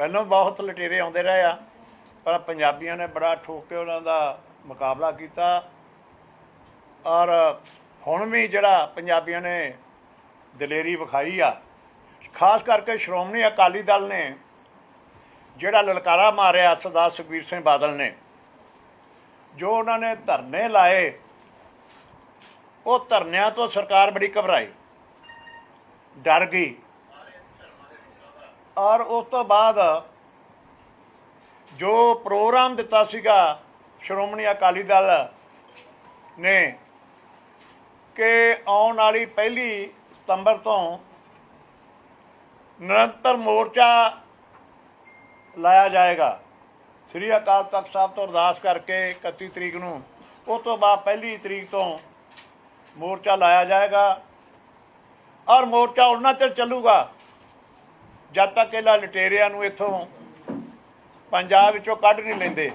ਪਹਿਲਾਂ ਬਹੁਤ ਲਟੇਰੇ ਆਉਂਦੇ ਰਹੇ ਆ, ਪਰ ਪੰਜਾਬੀਆਂ ਨੇ ਬੜਾ ਠੋਕ ਕੇ ਉਹਨਾਂ ਦਾ ਮੁਕਾਬਲਾ ਕੀਤਾ। ਔਰ ਹੁਣ ਵੀ ਜਿਹੜਾ ਪੰਜਾਬੀਆਂ ਨੇ ਦਲੇਰੀ ਵਿਖਾਈ ਆ, ਖਾਸ ਕਰਕੇ ਸ਼੍ਰੋਮਣੀ ਅਕਾਲੀ ਦਲ ਨੇ, ਜਿਹੜਾ ਲਲਕਾਰਾ ਮਾਰਿਆ ਸਰਦਾਰ ਸੁਖਬੀਰ ਸਿੰਘ ਬਾਦਲ ਨੇ, ਜੋ ਉਹਨਾਂ ਨੇ ਧਰਨੇ ਲਾਏ, ਉਹ ਧਰਨਿਆਂ ਤੋਂ ਸਰਕਾਰ ਬੜੀ ਘਬਰਾਈ, ਡਰ ਗਈ। ਔਰ ਉਸ ਤੋਂ ਬਾਅਦ ਜੋ ਪ੍ਰੋਗਰਾਮ ਦਿੱਤਾ ਸੀਗਾ, ਸ਼੍ਰੋਮਣੀ ਅਕਾਲੀ ਦਲ ਨੇ ਕਿ ਆਉਣ ਵਾਲੀ ਪਹਿਲੀ ਸਤੰਬਰ ਤੋਂ ਨਿਰੰਤਰ ਮੋਰਚਾ ਲਾਇਆ ਜਾਏਗਾ। ਸ੍ਰੀ ਅਕਾਲ ਤਖਤ ਸਾਹਿਬ ਤੋਂ ਅਰਦਾਸ ਕਰਕੇ 31 ਤਰੀਕ ਨੂੰ, ਉਸ ਤੋਂ ਬਾਅਦ ਪਹਿਲੀ ਤਰੀਕ ਤੋਂ ਮੋਰਚਾ ਲਾਇਆ ਜਾਏਗਾ। ਔਰ ਮੋਰਚਾ ਉਹਨਾਂ ਚਿਰ ਚੱਲੂਗਾ ਜਦ ਤੱਕ ਇਹਨਾਂ ਲਟੇਰਿਆਂ ਨੂੰ ਇੱਥੋਂ ਪੰਜਾਬ ਵਿੱਚੋਂ ਕੱਢ ਨਹੀਂ ਲੈਂਦੇ